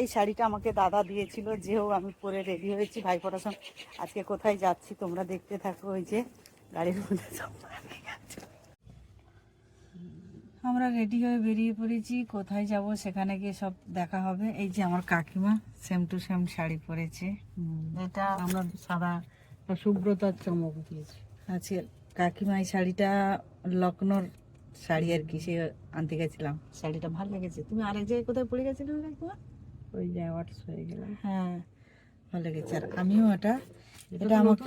এই শাড়িটা আমাকে দাদা দিয়েছিল যেও আমি পরে রেডি হয়েছি। ভাই পড়াশোনা আজকে কোথায় যাচ্ছি তোমরা দেখতে থাকো ওই যে গাড়ির মধ্যে আমরা রেডি হয়ে বেরিয়ে পড়েছি কোথায় যাব সেখানে গিয়ে সব দেখা হবে। এই যে আমার কাকিমা সেম টু সেম শাড়ি পরেছে। এটা আমরা সাদা শুভ্রতার চমক দিয়েছি। আজকে কাকিমা এই শাড়িটা লখনৌর শাড়ি আর কি সে আনতে গেছিলাম। শাড়িটা ভালো লেগেছে। তুমি আরেক জায়গায় কোথায় পরে গেছিলে কাকিমা? ওই যে অ্যাওয়ার্ডস হয়ে গেলাম হ্যাঁ ভালো লেগেছে। আর আমিও এটা এটা এটা আমাকে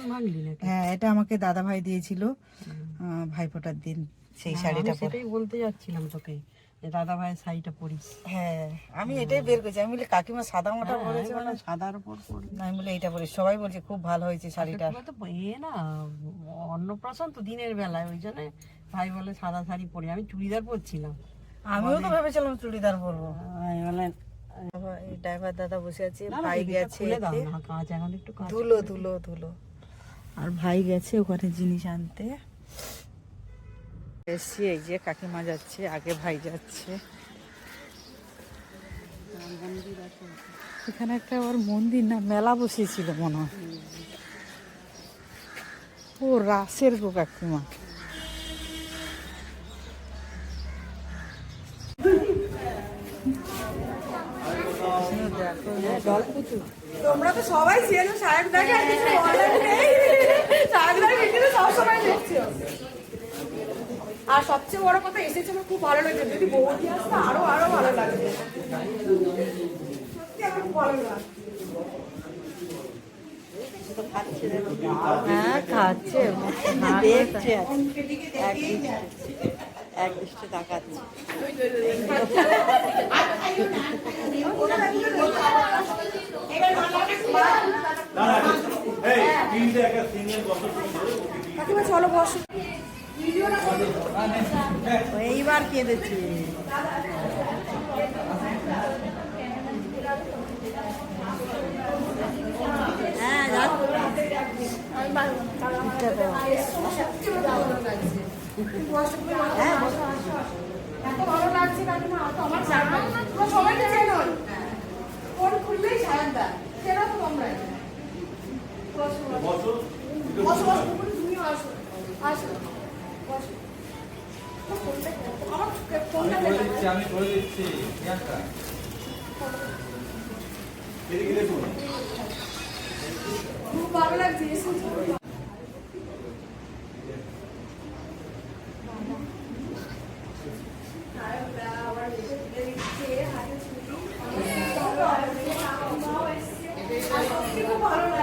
হ্যাঁ এটা আমাকে দাদা ভাই দিয়েছিল ভাইফোঁটার দিন সেই হ্যাঁ, শাড়িটা সেটাই বলতে যাচ্ছিলাম তোকে দাদা ভাইয়ের শাড়িটা পরিস। হ্যাঁ আমি এটাই বের করেছি। আমি বলি কাকিমা সাদা মোটা হ্যাঁ, পরেছে মানে সাদার উপর পরি। না আমি বলি এইটা পরে সবাই বলছে খুব ভালো হয়েছে শাড়িটা। তো এ না অন্নপ্রাশন তো দিনের বেলায় ওই জন্য ভাই বলে সাদা শাড়ি পরি। আমি চুড়িদার পরছিলাম। আমিও তো ভেবেছিলাম চুড়িদার পরবো। আমি বললাম এই ড্রাইভার দাদা বসে আছে ভাই গেছে কাজ এখন একটু ধুলো ধুলো ধুলো। আর ভাই গেছে ওখানে জিনিস আনতে। এসছি এই যে কাকিমা যাচ্ছে আগে ভাই যাচ্ছে। এখানে একটা আবার মন্দির না মেলা বসেছিল মনে হয়। ও রাসের গো কাকিমা। তোমরা তো সবাই চেনো সাহেবদাকে আর কিছু বলার নেই সাহেবদার ভিডিও সবসময় দেখছ আর সবচেয়ে বড় কথা এসেছে আমার খুব ভালো লাগছে যদি বৌদি আসতো আরও আরও ভালো লাগবে সত্যি আমার খুব ভালো লাগছে হ্যাঁ খাচ্ছে দেখছে এক দৃষ্টে তাকাচ্ছে কাকিমা চলো বসো। এইবার কেঁদেছে। হ্যাঁ হ্যাঁ, এত ভালো লাগছে কাকিমা আমার জানা তোমরা চেনো। ফোন খুললেই চেনো তো তোমরা বসো বসো বসো বসো আসো আসো বসো। আমার করে দিচ্ছি আমি করে দিচ্ছি প্রিয়াঙ্কা। এদিকে দেখুন। খুব ভালো লাগছে ভালো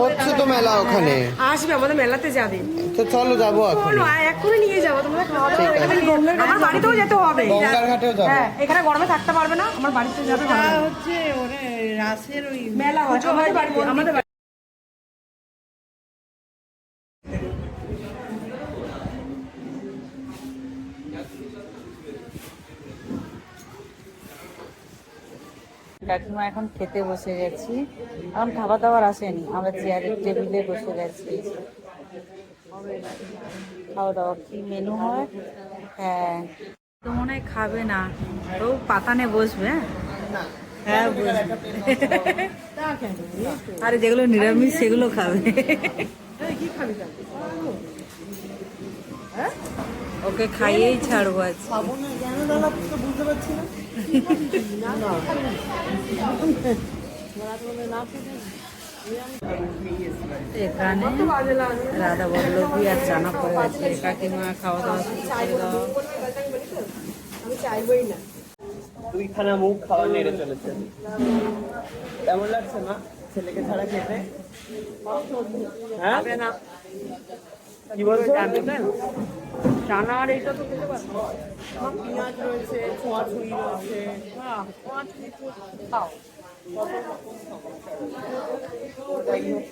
হচ্ছে তো মেলা ওখানে। আসবে আমাদের মেলাতে যাবে। তো চলো যাব এখন এখনই। নিয়ে যাব তোমাদের খাওয়া দাওয়া আমার বাড়িতেও যেতে হবে। গঙ্গার ঘাটেও যাব। হ্যাঁ এখানে গরমে থাকতে পারবে না আমার বাড়িতে যাবে হচ্ছে ওরে রাসের ওই মেলা হয় আমাদের বাড়িতে আমাদের কাকিমা এখন খেতে বসে গেছি। এখন খাবার দাবার আসেনি, আমরা চেয়ারের টেবিলে বসে গেছি। খাওয়া দাওয়া কি মেনু হয়? হ্যাঁ। তো মনে হয় খাবে না। তো পাতানে বসবে হ্যাঁ? হ্যাঁ বসবে। আরে যেগুলো নিরামিষ, সেগুলো খাবে। ওকে খাইয়েই ছাড়বো আজ এখানে রাধা বল্লভী আর চানা পড়ে আছে কাকিমা খাওয়া দাওয়া শুরু করে দাও। আমি চাইবই না দুইখানা মুখ খাওয়া নেড়ে চলেছে। লাগছে মা? ছেলেকে ছাড়া খেতে? হ্যাঁ? কি বলছো? চানা আর এইটা তো খেতে পারব। পেঁয়াজ রয়েছে ছোঁয়াছুঁই রয়েছে। খাও যাই হোক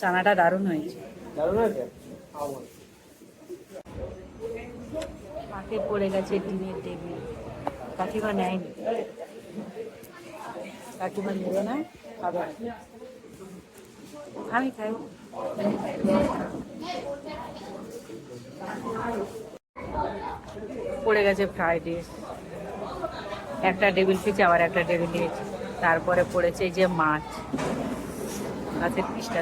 চানাটা দারুণ হয়েছে। দারুণ পড়ে গেছে ডিমের টেবিল? কাকিমা নেয়নি। কাকিমা নেবে না? খাবে। না। পড়ে গেছে ফ্রাইড রাইস একটা টেবিল পিছে আবার একটা টেবিল নিয়েছি। তারপরে পড়েছে যে মাছ। মাছের পিসটা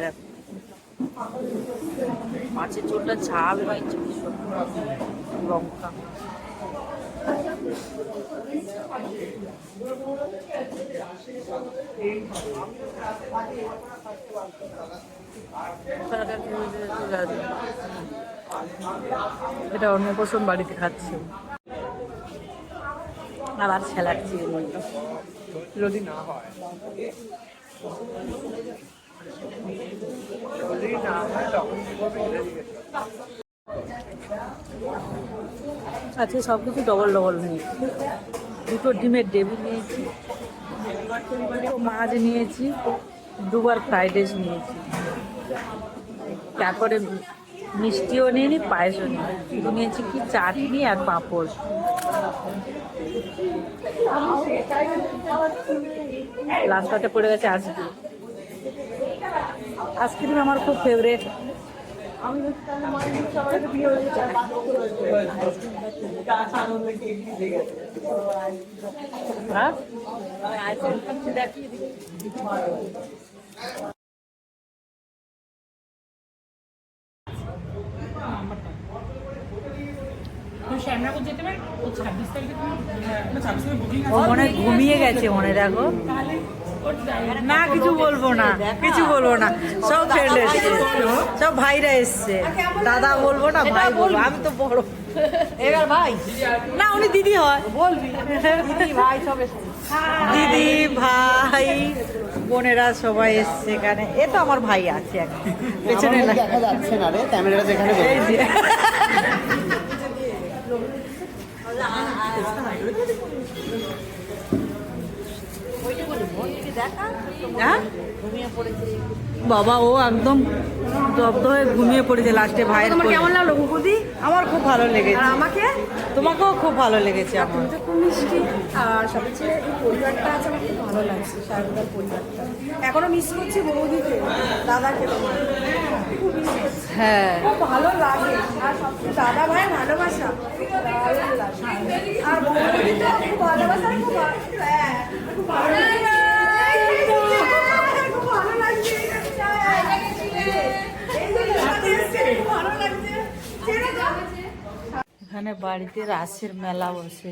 মাছের ঝোলটা ঝাল হয় লঙ্কা। এটা অন্নপ্রসন বাড়িতে খাচ্ছি। আবার মধ্যে যদি না হয়। যদি না হয় তখন কি করবে এটা জিজ্ঞেস করো। আজকে সব কিছু ডবল ডবল নিয়েছি দুটো ডিমের ডেবি নিয়েছি মাছ নিয়েছি, দুবার ফ্রাইড রাইস নিয়েছি। তারপরে মিষ্টিও নিয়ে নি পায়েসও নিয়ে নিয়েছি কি, চাটনি আর পাঁপড়। লাস্টটাতে পড়ে গেছে আজকে। আইসক্রিম আমার খুব ফেভারেট হ্যাঁ মনে ঘুমিয়ে গেছে মনে দেখো না কিছু বলব না কিছু বলব না। সব ফ্রেন্ড এসছে। সব ভাইরা এসছে। দাদা বলব না ভাই বলব। আমি তো বড়। এবার ভাই। না উনি দিদি হয়। বলবি। দিদি ভাই সব দিদি ভাই বোনেরা সবাই এসছে এখানে। এ তো আমার ভাই আছে একটা পেছনে দেখা যাচ্ছে না রে ক্যামেরাটা যেখানে এই। হ্যাঁ? বাবা ও একদম দগ্ধ হয়ে ঘুমিয়ে পড়েছে লাস্টে ভাই তোমার কেমন লাগল কুকুদি আমার খুব ভালো লেগেছে। আর আমাকে? তোমাকেও খুব ভালো লেগেছে আমার। তো খুব মিষ্টি। আর সবচেয়ে এই পরিবারটা আছে আমার খুব ভালো লাগছে শারদার পরিবারটা। এখনও মিস করছি বৌদিকে দাদাকে তোমার। হ্যাঁ। খুব ভালো লাগে। আর সবচেয়ে দাদা ভাই ভালোবাসা লাগে। আর বৌদি তো খুব ভালোবাসা খুব ভালো- হ্যাঁ, খুব ভালো লাগে। এখানে বাড়িতে রাসের মেলা বসে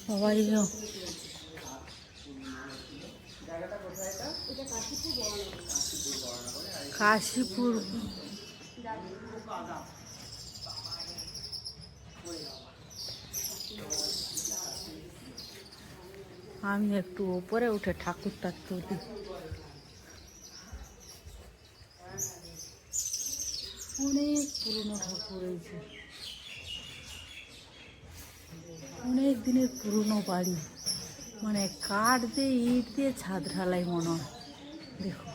সবাই গো। কাশীপুর আমি একটু ওপরে উঠে ঠাকুরটা তুলি। অনেক পুরনো ঠাকুর হয়েছে অনেক দিনের পুরনো বাড়ি। মানে কাঠ দিয়ে ইট দিয়ে ছাদ ঢালাই মনে হয়। দেখো।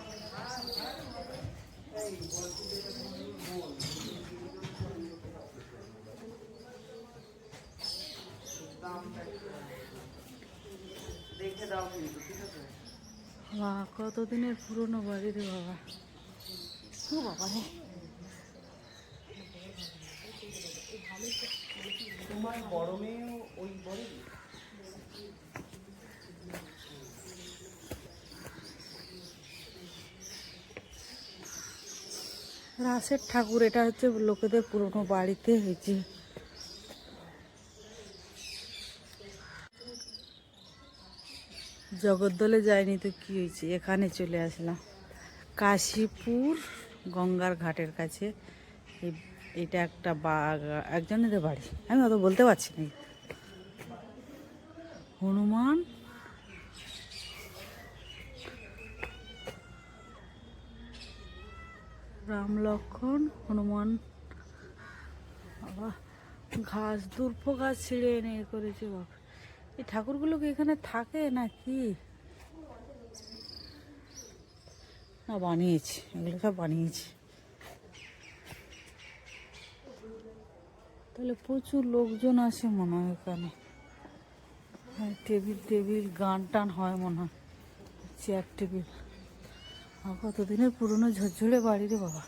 বাবা কতদিনের পুরনো বাড়ি রে বাবা? ও বাবা রে। তোমার বড় মেয়েও ওই বড়? রাসের ঠাকুর এটা হচ্ছে লোকেদের পুরনো বাড়িতে হয়েছে। জগদ্দলে যায়নি তো কি হয়েছে? এখানে চলে আসলাম। কাশীপুর গঙ্গার ঘাটের কাছে। এটা একটা বাগ একজনেদের বাড়ি। আমি অত বলতে পারছি না। হনুমান? রাম লক্ষণ? হনুমান? ঘাস দুর্ভ গাছ ছিঁড়ে এনে করেছে বাবা এই ঠাকুরগুলো কি এখানে থাকে না কি না, বানিয়েছে। এগুলো সব বানিয়েছি। তাহলে প্রচুর লোকজন আসে মনে হয় এখানে। হ্যাঁ টেবিল টেবিল, গান টান হয় মনে হয়। Chair table. কতদিনের পুরনো ঝরঝরে বাড়ি রে বাবা।